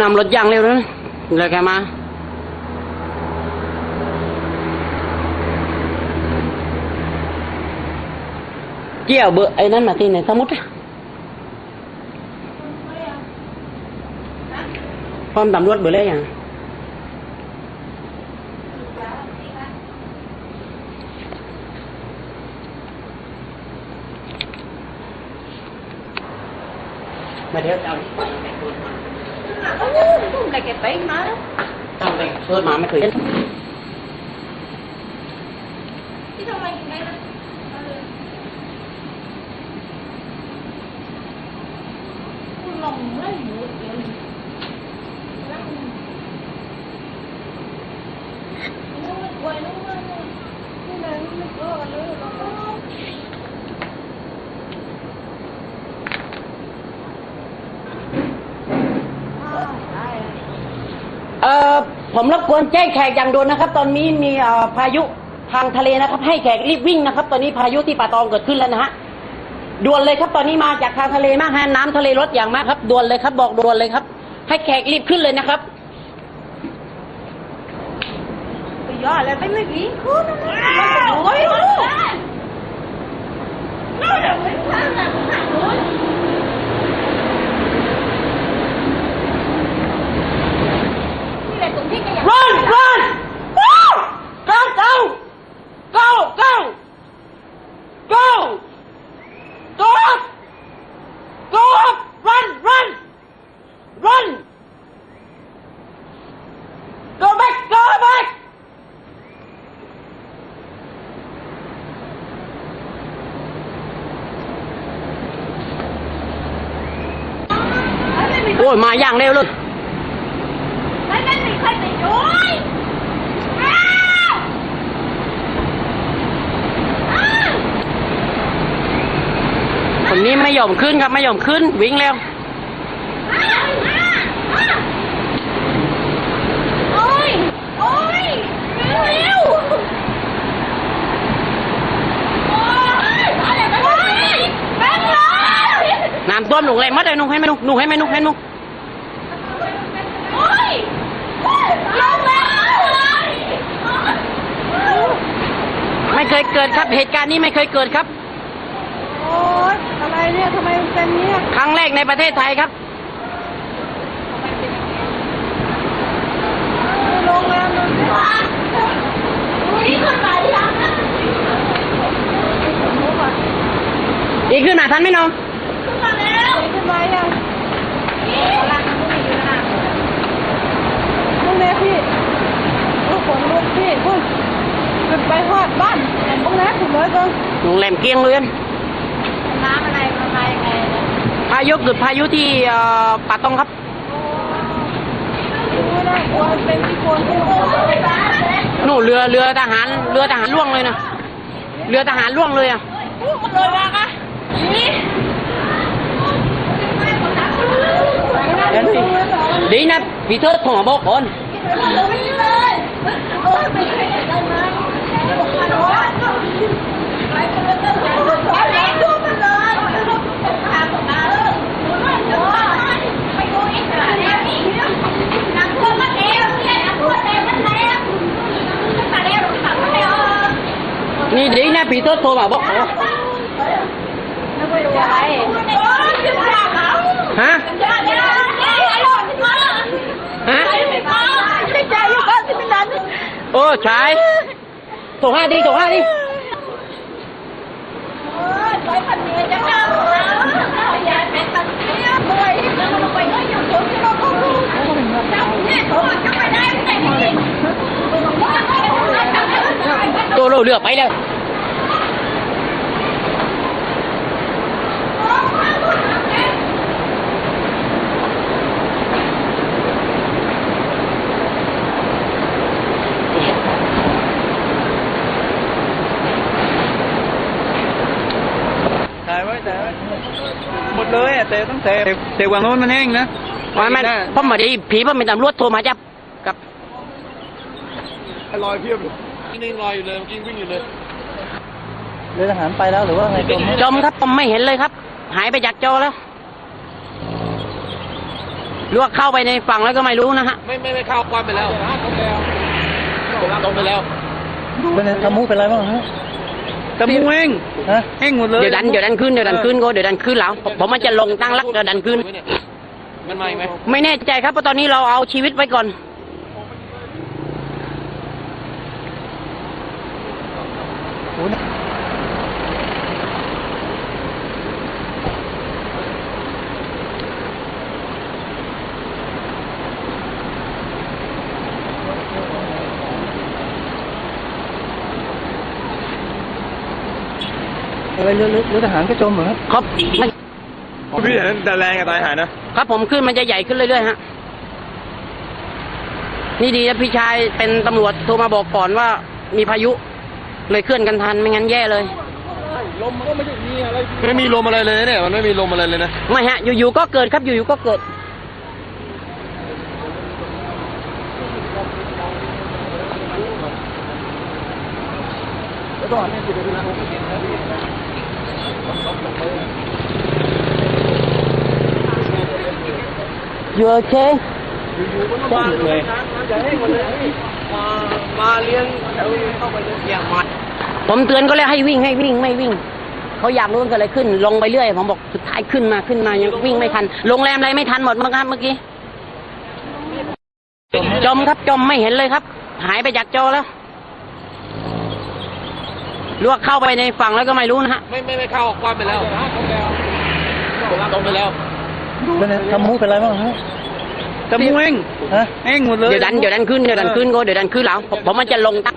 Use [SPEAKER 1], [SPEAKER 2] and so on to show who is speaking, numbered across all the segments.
[SPEAKER 1] นำรถยางเร็วนะเลยแกมาเกี่ยวเบอร์ไอ้นั่นมาที่ไหนสมุดพร้อมตำรวจเบอร์เลยยังมาเดี๋ยวเอา
[SPEAKER 2] Lại cái tay mà
[SPEAKER 1] เอาไปเปิดมาไม่เคยเห็น
[SPEAKER 2] Chứ sao mày mày lòng lấy
[SPEAKER 1] ผมรบกวนแจ้งแขกอย่างด่วนนะครับ ตอนนี้มีพายุทางทะเลนะครับ ให้แขกรีบวิ่งนะครับ ตอนนี้พายุที่ป่าตองเกิดขึ้นแล้วนะฮะด่วนเลยครับตอนนี้มาจากทางทะเลมากฮะน้ำทะเลลดอย่างมากครับด่วนเลยครับ บอกด่วนเลยครับ ให้แขกรีบขึ้นเลยนะครับ
[SPEAKER 2] Bây giờ là phải mới biến cứu nó nó đuổi luôn nó là phải sang là phải đuổi như
[SPEAKER 1] อ้ยมาอย่างเร็วเลย
[SPEAKER 2] Mấy cái này phải bị đuổi À! À!
[SPEAKER 1] คนนี้ไม่ยอมขึ้นครับไม่ยอมขึ้นวิ่งเร็ว
[SPEAKER 2] À! À! À! Ôi! Ôi! Yêu! Ôi! Ở đây bạn ơi! Bạn ơi!
[SPEAKER 1] น้ำท่วมหนุงแรงมัดเลยหนุงให้ไหมหนุงหนุงให้ไหมหนุงให้หนุง ไม่เคยเกิดครับ เหตุการณ์นี้ไม่เคยเกิดครับ
[SPEAKER 2] โอ๊ยอะไรเนี่ยทำไมมันเป็นเนี่ย
[SPEAKER 1] ครั้งแรกในประเทศไทยครับ
[SPEAKER 2] โรงแรมมันอุ้ยคนตายยัง
[SPEAKER 1] อีกขึ้นมาทันไหมน้อง
[SPEAKER 2] ขึ้นมาแล้วขึ้นมายังลุงเล็กพี่ลูกฝนลูกพี่พุ่นขึ้ นไปทอดบ้านลุงเล็กถึงเลยจัง
[SPEAKER 1] โรงแรมเกียงเรือน
[SPEAKER 2] น้ำอะไรมาไปยังไง
[SPEAKER 1] พายุเกิดพายุที่เอ่อป่าตองครับ
[SPEAKER 2] ไม่ได้กลัวเป็นที่คนที่โอ้ยบ้าเลย
[SPEAKER 1] นู่นเรือเรือทหารเรือทหารล่วงเลยนะเรือทหารล่วงเลยอะ
[SPEAKER 2] พูดมาเลยว่าคะนี่
[SPEAKER 1] เดี๋ยวสิดีนะพี่เทิดโทรมาบอกก่อน นี่ดีนะพี่เทิดโทรมาบอกก่อนฮะฮะโอ้ใช่ โทรห้าดีโทรห้าดีตัวเราเลือกไปแล้ว
[SPEAKER 3] ถ่ายไว้ถ่ายไว้หมด เลยอะต่ต้องแต่แต่วางโน้นมันแห้งนะ
[SPEAKER 1] มามันพ่อมาดีผีพ่อเป็นตำรวจโทรมาจับกับ
[SPEAKER 3] ลอยเพียบเลยนี่ลอยอยู่เลยเมื่อกี้วิ่งอยู่เลย
[SPEAKER 4] เรือทหารไปแล้วหรือว่าไงจมไหม
[SPEAKER 1] จมครับผมไม่เห็นเลยครับ หายไปจากจอแล้วหรือว่าเข้าไปในฝั่งแล้วก็ไม่รู้นะฮะ
[SPEAKER 3] ไม่ไม่ไม่เข้าควันไปแล้วตรงไปแล้ว
[SPEAKER 4] เป็นไงทำมูเป็นไรบ้างฮะ
[SPEAKER 3] แต่มูแห้ง
[SPEAKER 4] ฮะ
[SPEAKER 3] แห้งหมดเลย
[SPEAKER 1] เดี๋ยวดันเดี๋ยวดันขึ้นเดี๋ยวดันขึ้นก็เดี๋ยวดันขึ้นแล้วผมผมมันจะลงตั้งรักเดี๋ยวดันขึ้น
[SPEAKER 3] มันไหมไหม
[SPEAKER 1] ไม่แน่ใจครับเพราะตอนนี้เราเอาชีวิตไว้ก่อน
[SPEAKER 4] อะไรเรือเรือเรือทหารก็จมเหรอครับ
[SPEAKER 1] ครับไม่
[SPEAKER 3] พี่เห็นแต่แรงกับตายหายนะ
[SPEAKER 1] ครับผมขึ้นมันจะใหญ่ขึ้นเรื่อยๆฮะนี่ดีนะพี่ชายเป็นตำรวจโทรมาบอกก่อนว่ามีพายุเลยเคลื่อนกันทันไม่งั้นแย่เลย
[SPEAKER 3] ลมมันก็ไม่ได้มีอะไรไม่มีลมอะไรเลยเนี่ยมันไม่มีลมอะไรเลยนะ
[SPEAKER 1] ไม่ฮะ อยู่ๆก็เกิดครับอยู่ๆก็เกิด You okay
[SPEAKER 3] มาเลยจะให้มันเลยมามาเลี้ยงแถวเข้าไปเลยอย่างมา
[SPEAKER 1] ผมเตือนก็เลยให้วิ่งให้วิ่งไม่วิ่ง เขาอยากรู้ว่าเกิดอะไรขึ้น ลงไปเรื่อย ผมบอกสุดท้ายขึ้นมาขึ้นมายังวิ่งไม่ทัน โรงแรมอะไรไม่ทันหมดมั้งครับเมื่อกี้ จมครับจมไม่เห็นเลยครับ หายไปจากจอแล้ว หรือว่าเข้าไปในฝั่งแล้วก็ไม่รู้นะฮะ
[SPEAKER 3] ไม่ไม่ไม่เข้าควันไปแล้วตรงไปแล้ว
[SPEAKER 4] เป็นไงทำมูเป็นไรบ้างฮะ
[SPEAKER 3] แต่มูแห้ง
[SPEAKER 4] ฮะ
[SPEAKER 3] แห้งหมดเลย
[SPEAKER 1] เดี๋ยวดันเดี๋ยวดันขึ้นเดี๋ยวดันขึ้นก็เดี๋ยวดันขึ้นแล้วผมผมมันจะลงตั้ง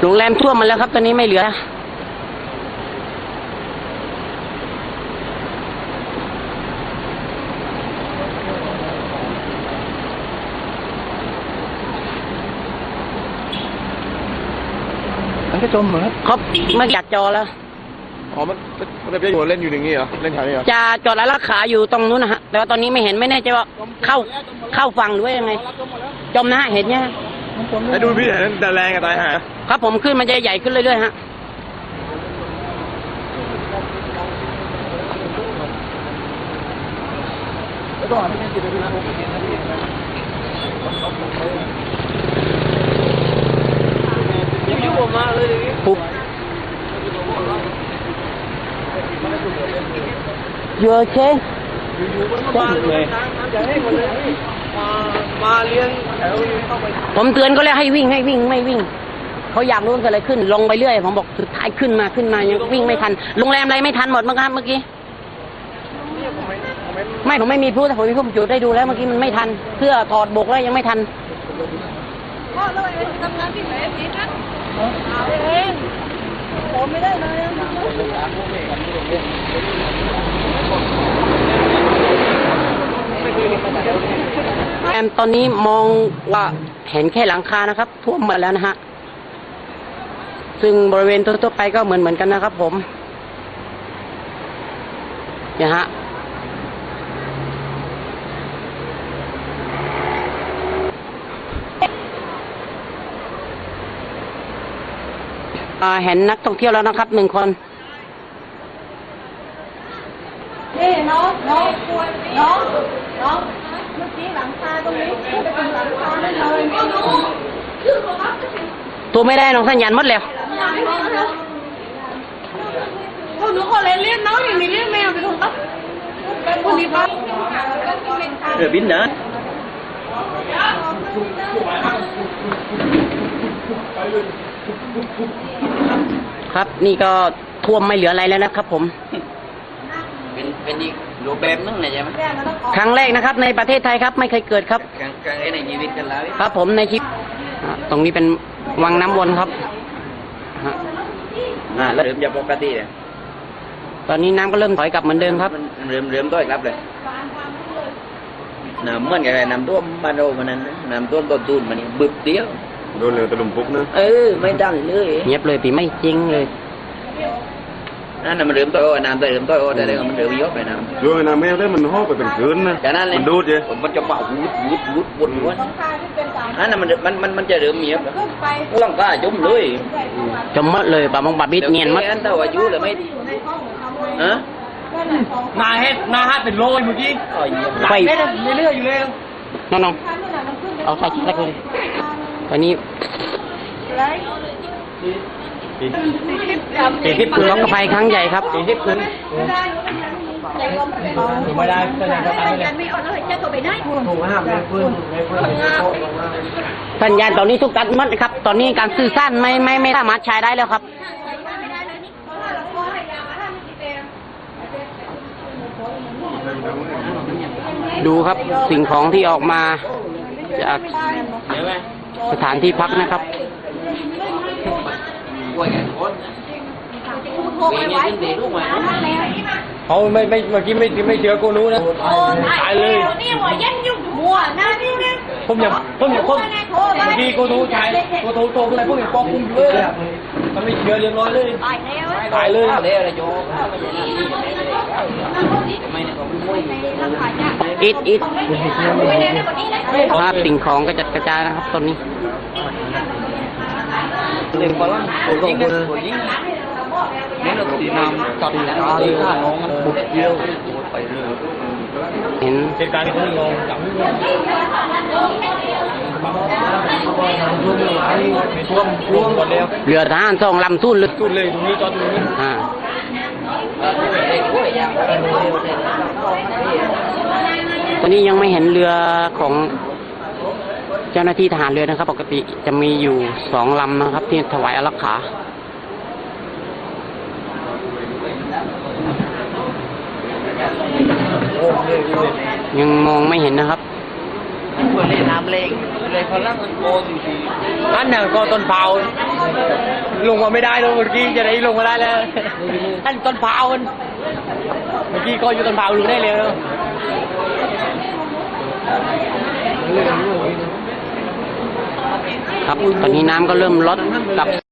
[SPEAKER 1] โรงแรมท่วมมาแล้วครับ ตอนนี้ไม่เหลือ
[SPEAKER 4] มันก็จมเหรอครับ
[SPEAKER 1] ครับไม่อยากจอแล้ว
[SPEAKER 3] อ๋อมันมันจะอยู่เล่นอยู่อย่างนี้เหรอเล่นแถวนี้เหรอ
[SPEAKER 1] จะจอดแล้วราขาอยู่ตรงนู้นนะฮะแต่ว่าตอนนี้ไม่เห็นไม่แน่ใจว่าเข้าเข้าฝั่งหรือว่ายังไง จมนะฮะเห็นเนี่ยง
[SPEAKER 4] มันจม
[SPEAKER 3] ให้ดูพี่เห็นแต่แรงกับตายหาย
[SPEAKER 1] ครับผมขึ้นมันจะใหญ่ขึ้นเรื่อยๆฮะ
[SPEAKER 3] ยุ่งออกมาเลย
[SPEAKER 1] ปุ๊บ You okay
[SPEAKER 3] มาเลยจะให้มันเลยมามาเลี้ยงแถวเข้าไป
[SPEAKER 1] ผมเตือนก็เลยให้วิ่งให้วิ่งไม่วิ่ง เขาอยากรู้ว่าเกิดอะไรขึ้น ลงไปเรื่อย ผมบอกสุดท้ายขึ้นมาขึ้นมายังวิ่งไม่ทัน โรงแรมอะไรไม่ทันหมดมั้งครับเมื่อกี้ ไม่ผมไม่มีพูดแต่ผมมีพูดจุดได้ดูแล้วเมื่อกี้มันไม่ทันเสื้อถอดบกแล้วยังไม่ทัน
[SPEAKER 2] พ่อแล้วเอ เอาเองผมไม่ได้เลย
[SPEAKER 1] แอมตอนนี้มองว่าเห็นแค่หลังคานะครับ ท่วมหมดแล้วนะฮะ ซึ่งบริเวณทั่วๆไปก็เหมือนเหมือนกันนะครับผมเนี่ยฮะ เห็นนักท่องเที่ยวแล้วนะครับหนึ่งคน
[SPEAKER 2] นี่น้องน้องน้องน้องเมื่อกี้หลังคาตรงนี้ขึ้นไปตรงหลังคาได้เลย
[SPEAKER 1] ตัวไม่ได้น้องสัญญาณหมดแล้ว
[SPEAKER 2] พวกหนูขอเล่นเล่นน้องอย่างนี้เล่นแมวไปถูกปะเป็นคนดีปะ
[SPEAKER 4] เรือบินนะ
[SPEAKER 1] ครับนี่ก็ท่วมไม่เหลืออะไรแล้วนะครับ ผม
[SPEAKER 5] เป็นเป็นอีกรูปแบบนึงนะใช่ไหม
[SPEAKER 1] ครั้งแรกนะครับ ในประเทศไทยครับ ไม่เคยเกิดครับ
[SPEAKER 5] ครั้งครั้งแรกในชีวิตกันแล้ว
[SPEAKER 1] ครับ ผมในคลิปอ่าตรงนี้เป็นวังน้ำวนครับฮะ
[SPEAKER 5] อ่าแล้วเริ่มจะปกติเลย
[SPEAKER 1] ตอนนี้น้ำก็เริ่มถอยกลับเหมือนเดิมครับ
[SPEAKER 5] มันเริ่มเริ่มต้อยครับเลยน้ำเหมือนกับไงน้ำท่วมบ้านเรามันนั้นนะน้ำท่วมต้นตูนมันนี่บึบเดียว
[SPEAKER 3] โดนเรือตะลุมพุกนึง
[SPEAKER 5] เออ ไม่ดันเลย
[SPEAKER 1] เงียบเลยปีไม่จริงเลย
[SPEAKER 5] นั่นน่ะมันเริ่มต้อยโอ้น้ำเริ่มต้อยโอ้แต่เดี๋ยวมันเริ่มยกไปน้ำ
[SPEAKER 3] rồi là mèo đấy mình hô phải เป็นคืนนะ
[SPEAKER 5] จากนั้นเลย
[SPEAKER 3] มันดูด chứ
[SPEAKER 5] มันจะเป่าวุดวุดวุดวุดวุด
[SPEAKER 2] ต้องคายที่เป็นสาม
[SPEAKER 5] อันนั้นมันมันมันมันจะเริ่มเมียบ
[SPEAKER 2] ขึ้นไป
[SPEAKER 5] ก็ต้องกล้าจุ่มเลย
[SPEAKER 1] จมหมดเลยปลามงปลาบิดเนียนหมด
[SPEAKER 5] อันเท่าอายุเลยไม่
[SPEAKER 2] อยู่ในห้องทำไง
[SPEAKER 5] ฮะ
[SPEAKER 2] นั่นแหละของ
[SPEAKER 4] นาเฮ็ดนาฮัดเป็นโรยเมื่อกี้
[SPEAKER 5] อ๋อเยี่ยม
[SPEAKER 1] ไป
[SPEAKER 4] เฮ็ดเรื่อยๆอยู่เลย
[SPEAKER 1] น้อง
[SPEAKER 2] คันนั่นแหละมันขึ้นไป
[SPEAKER 1] ๆเอาใส่ชิ้นเล็กเลย ตอนนี้
[SPEAKER 2] ไร
[SPEAKER 4] สี่สิบ
[SPEAKER 1] อุทกภัยครั้งใหญ่ครับ
[SPEAKER 4] สี่สิบคืน
[SPEAKER 2] ไม่ได้ใจลมไม่ได้
[SPEAKER 4] ไม่ได้แสดงว่าตายเลย
[SPEAKER 2] ไม่อดเลยเจ้าตัวไปได้
[SPEAKER 4] ถูกห้ามเลยฟื้นเลยฟื้น
[SPEAKER 1] สัญญาณตอนนี้ทุกตัดหมดครับ ตอนนี้การสื่อสารไม่ไม่ไม่สามารถใช้ได้แล้วครับดูครับสิ่งของที่ออกมาจาก สถานที่พักนะครับ
[SPEAKER 5] กล้วยแกงคนเวียนเนี่ยขึ้นเด็กลูกมา
[SPEAKER 4] เขาไม่ไม่เมื่อกี้ไม่ไม่เจอกูรู้นะตายเลย
[SPEAKER 2] นี่หัวยันยุ่งหัวหน้านี่นะ
[SPEAKER 4] ผมอย่างผมอย่างผมเมื่อกี้กูรู้ชายกูรู้โตอะไรพวกนี้ปอกคุ้มเลยมันไม่เชื่อเรียบร้อยเลย
[SPEAKER 2] ตายแล้ว
[SPEAKER 4] ตายเลย
[SPEAKER 5] เอาเลยอะไรโยมไม่เนี่ยผมไม่
[SPEAKER 1] อิดอิดภาพสิ่งของกระจัดกระจายนะครับตอนนี้
[SPEAKER 5] เด็กคนละคนยิงนะคนยิงนี่เราตีน้ำตัดตีข้าน้องบุกเดียวไปเลย
[SPEAKER 1] เห็น
[SPEAKER 4] เหตุการณ์ที่เขาลงจับท่วมท่วมหมดแล้ว
[SPEAKER 1] เรือทหารสองลำทุ่นลึก
[SPEAKER 4] สุดเลยตรงนี้จอดตรงนี้
[SPEAKER 1] อ่า
[SPEAKER 5] เด็กด้วยยัง
[SPEAKER 1] ตอนนี้ยังไม่เห็นเรือของเจ้าหน้าที่ทหารเรือนะครับ ปกติจะมีอยู่สองลำนะครับ ที่ถวายอารักขายังมองไม่เห็นนะครับ
[SPEAKER 5] คนเล่นน้ำเล่งเลยพลังมันโกงจริง
[SPEAKER 4] อันน่ะก็ต้นเผาลงมาไม่ได้เลยเมื่อกี้จะได้ลงมาได้แล้วท่านต้นเผามันเมื่อกี้ก็อยู่ต้นเผาลงได้เลยเนอะ
[SPEAKER 1] ครับตอนนี้น้ำก็เริ่มลดก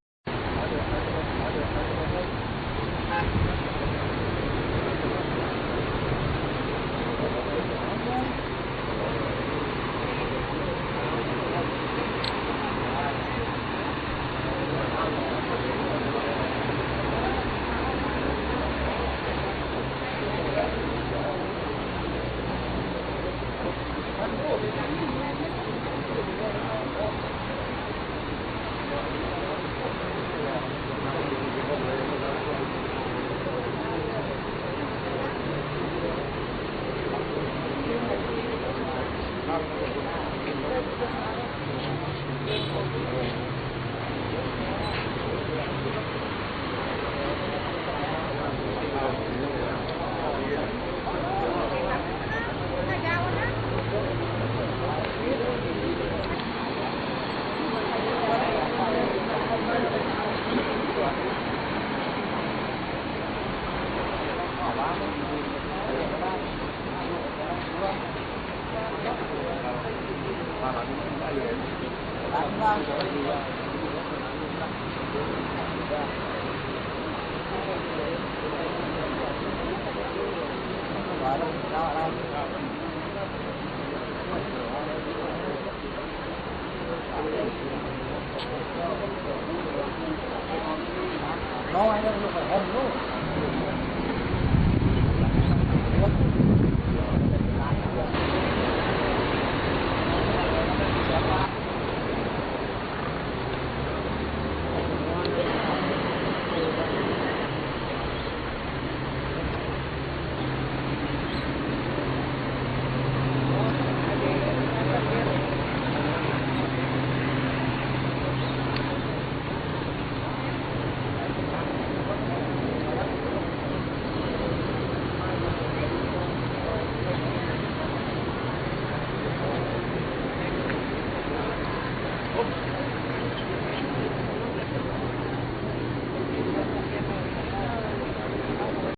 [SPEAKER 1] ลับ
[SPEAKER 5] ๆ